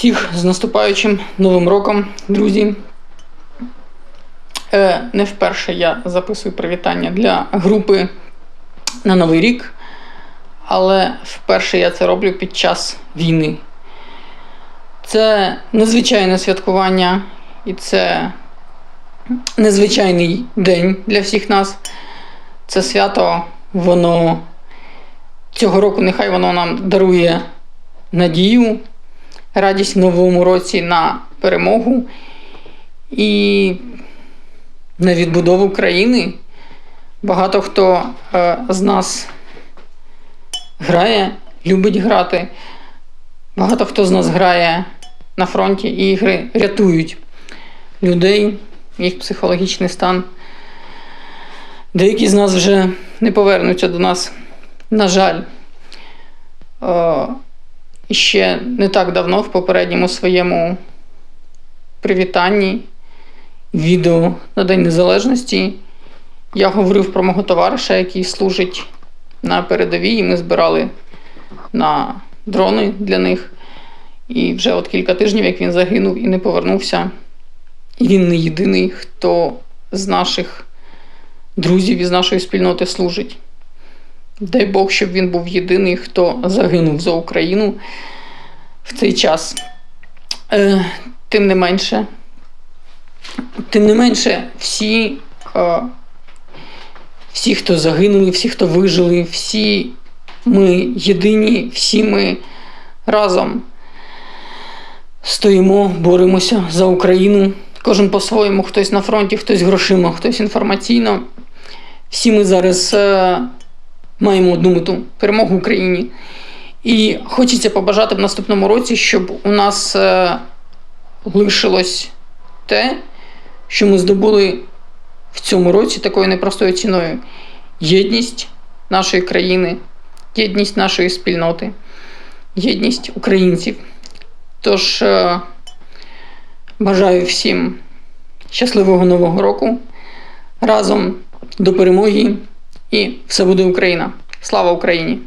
Всіх з наступаючим Новим роком, друзі. Е, не вперше я записую привітання для групи на Новий рік, але вперше я це роблю під час війни. Це незвичайне святкування і це незвичайний день для всіх нас. Це свято, воно цього року нехай воно нам дарує надію, радість в новому році на перемогу і на відбудову країни. Багато хто е, з нас грає, любить грати. Багато хто з нас грає на фронті і ігри рятують людей, їх психологічний стан. Деякі з нас вже не повернуться до нас, на жаль. Ще не так давно в попередньому своєму привітанні відео на День Незалежності я говорив про мого товариша, який служить на передовій, і ми збирали на дрони для них. І вже от кілька тижнів, як він загинув і не повернувся. І він не єдиний, хто з наших друзів із нашої спільноти служить. Дай Бог, щоб він був єдиний, хто загинув за Україну в цей час. Е, тим не менше, тим не менше, всі, е, всі, хто загинули, всі, хто вижили, всі ми єдині, всі ми разом стоїмо, боремося за Україну. Кожен по-своєму, хтось на фронті, хтось грошима, хтось інформаційно. Всі ми зараз е, маємо одну мету перемогу Україні. І хочеться побажати в наступному році, щоб у нас е, лишилось те, що ми здобули в цьому році такою непростою ціною: єдність нашої країни, єдність нашої спільноти, єдність українців. Тож е, бажаю всім щасливого нового року, разом до перемоги і все буде Україна! Слава Україні!